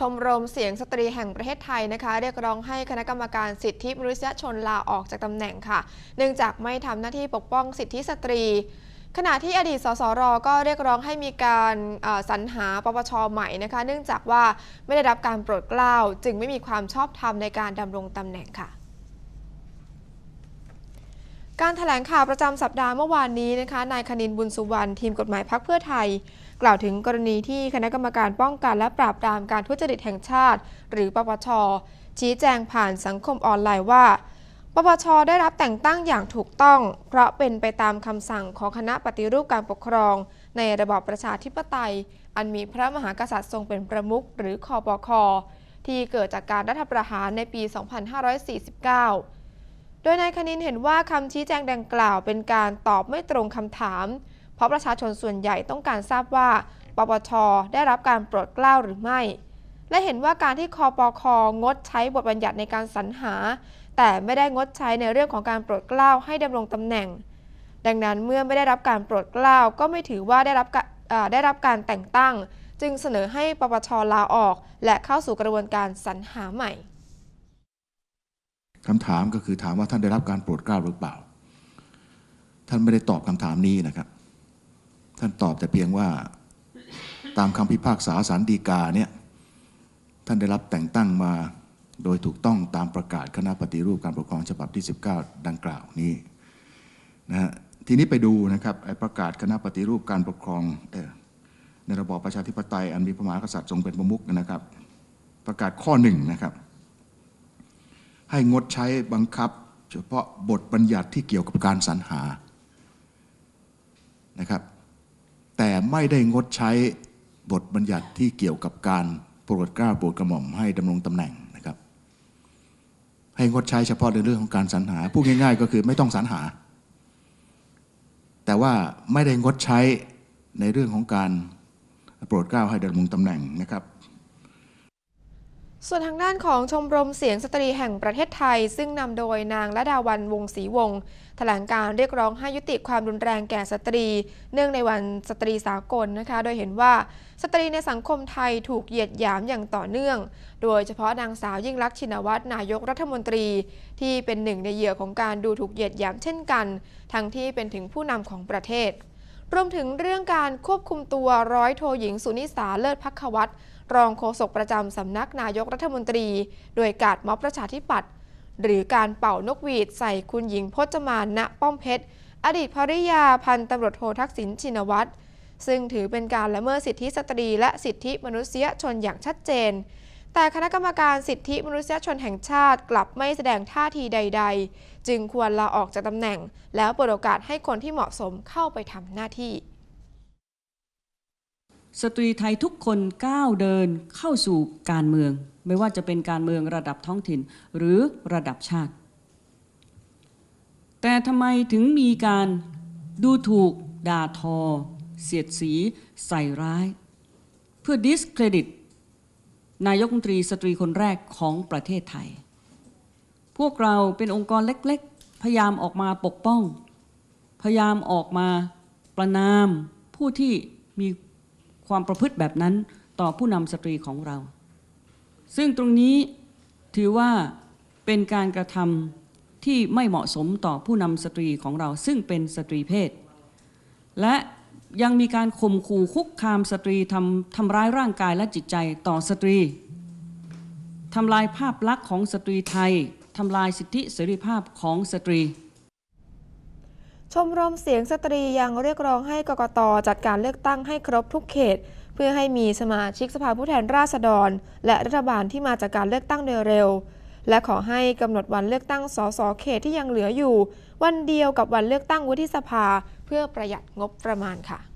ชมรมเสียงสตรีแห่งประเทศไทยนะคะ เรียกร้องให้คณะกรรมการสิทธิมนุษยชนลาออกจากตำแหน่งค่ะ เนื่องจากไม่ทำหน้าที่ปกป้องสิทธิสตรี ขณะที่อดีตสสร ก็เรียกร้องให้มีการสรรหาปปชใหม่นะคะ เนื่องจากว่าไม่ได้รับการโปรดเกล้าจึงไม่มีความชอบธรรมในการดำรงตำแหน่งค่ะ การแถลงข่าวประจำสัปดาห์เมื่อวานนี้นะคะนายคณินบุญสุวรรณทีมกฎหมายพักเพื่อไทย กล่าวถึงกรณีที่คณะกรรมการป้องกันและปราบปรามการทุจริตแห่งชาติ หรือปปช ชี้แจงผ่านสังคมออนไลน์ว่า ปปช ได้รับแต่งตั้งอย่างถูกต้อง เพราะเป็นไปตามคำสั่งของคณะปฏิรูปการปกครอง ในระบอบประชาธิปไตย อันมีพระมหากษัตริย์ทรงเป็นประมุขหรือคอปคที่เกิดจากการรัฐประหารในปี 2549 โดยนายคณินเห็นว่าคำชี้แจงดังกล่าวเป็นการตอบไม่ตรงคำถาม เพราะประชาชนส่วนใหญ่ต้องการทราบว่า ปปช ได้รับการโปรดเกล้าหรือไม่ และเห็นว่าการที่คอปคงดใช้บทบัญญัติในการสรรหา แต่ไม่ได้งดใช้ในเรื่องของการโปรดเกล้าให้ดำรงตำแหน่ง ดังนั้นเมื่อไม่ได้รับการโปรดเกล้าก็ไม่ถือว่าได้รับได้รับการแต่งตั้ง จึงเสนอให้ปปชลาออก และเข้าสู่กระบวนการสรรหาใหม่ คำถามก็คือถามว่าท่านได้รับการโปรดเกล้าหรือเปล่า ท่านไม่ได้ตอบคำถามนี้นะครับ ท่านตอบแต่เพียงว่าตามคำพิพากษาสารดีกาเนี่ยท่านได้รับแต่งตั้งมาโดยถูกต้องตามประกาศคณะปฏิรูปการปกครองฉบับที่ 19 ดังกล่าวนี้นะฮะทีนี้ไปดูนะครับประกาศคณะปฏิรูปการปกครองในระบอบประชาธิปไตยอันมีพระมหากษัตริย์ทรงเป็นประมุขนะครับ ประกาศข้อหนึ่งนะครับ ให้งดใช้บังคับ เฉพาะบทบัญญัติที่เกี่ยวกับการสรรหานะครับ แต่ไม่ได้งดใช้บทบัญญัติที่เกี่ยวกับการโปรดเกล้าโปรดกระหม่อมให้ดำรงตำแหน่งนะครับ ให้งดใช้เฉพาะในเรื่องของการสรรหาพูดง่าย ๆ ก็คือไม่ต้องสรรหา แต่ว่าไม่ได้งดใช้ในเรื่องของการโปรดเกล้าให้ดำรงตำแหน่งนะครับ ส่วนทางด้านของชมรมเสียงสตรีแห่งประเทศไทย ซึ่งนำโดยนางละดาวันวงศรีวงศ์แถลงการเรียกร้องให้ยุติความรุนแรงแก่สตรี เนื่องในวันสตรีสากลนะคะ โดยเห็นว่าสตรีในสังคมไทยถูกเหยียดหยามอย่างต่อเนื่อง โดยเฉพาะนางสาวยิ่งลักษณ์ชินวัตรนายกรัฐมนตรี ที่เป็นหนึ่งในเหยื่อของการดูถูกเหยียดหยามเช่นกัน ทั้งที่เป็นถึงผู้นำของประเทศ รวมถึงเรื่องการควบคุมตัวร้อยโทหญิงสุนิสาเลิศพักวัตรรองโฆษกประจำสำนักนายกรัฐมนตรี โดยการม็อบประชาธิปัตย์หรือการเป่านกหวีดใส่คุณหญิงพจมานณป้อมเพชร อดีตภริยาพันตำรวจโททักษิณชินวัตรซึ่งถือเป็นการละเมิดสิทธิสตรีและสิทธิมนุษยชนอย่างชัดเจน แต่คณะกรรมการสิทธิมนุษยชนแห่งชาติกลับไม่แสดงท่าทีใด ๆ จึงควรลาออกจากตำแหน่ง แล้วเปิดโอกาสให้คนที่เหมาะสมเข้าไปทำหน้าที่ สตรีไทยทุกคนก้าวเดินเข้าสู่การเมือง ไม่ว่าจะเป็นการเมืองระดับท้องถิ่นหรือระดับชาติ แต่ทำไมถึงมีการดูถูก ด่าทอ เสียดสี ใส่ร้าย เพื่อ discredit นายกรัฐมนตรีสตรีคนแรกของประเทศไทย พวกเราเป็นองค์กรเล็กๆ พยายามออกมาปกป้อง พยายามออกมาประนามผู้ที่มีความประพฤติแบบนั้นต่อผู้นำสตรีของเรา ซึ่งตรงนี้ถือว่าเป็นการกระทำที่ไม่เหมาะสมต่อผู้นำสตรีของเรา ซึ่งเป็นสตรีเพศ และ ยังมีการข่มขู่คุกคามสตรีทำทำร้ายร่างกายและจิตใจต่อสตรีทำลายภาพลักษณ์ของสตรีไทยทำลายสิทธิเสรีภาพของสตรี ชมรมเสียงสตรียังเรียกร้องให้กกตจัดการเลือกตั้งให้ครบทุกเขต เพื่อให้มีสมาชิกสภาผู้แทนราษฎร และรัฐบาลที่มาจากการเลือกตั้งโดยเร็ว และขอให้กำหนดวันเลือกตั้งสสเขตที่ยังเหลืออยู่ วันเดียวกับวันเลือกตั้งวุฒิสภา เพื่อประหยัดงบประมาณค่ะ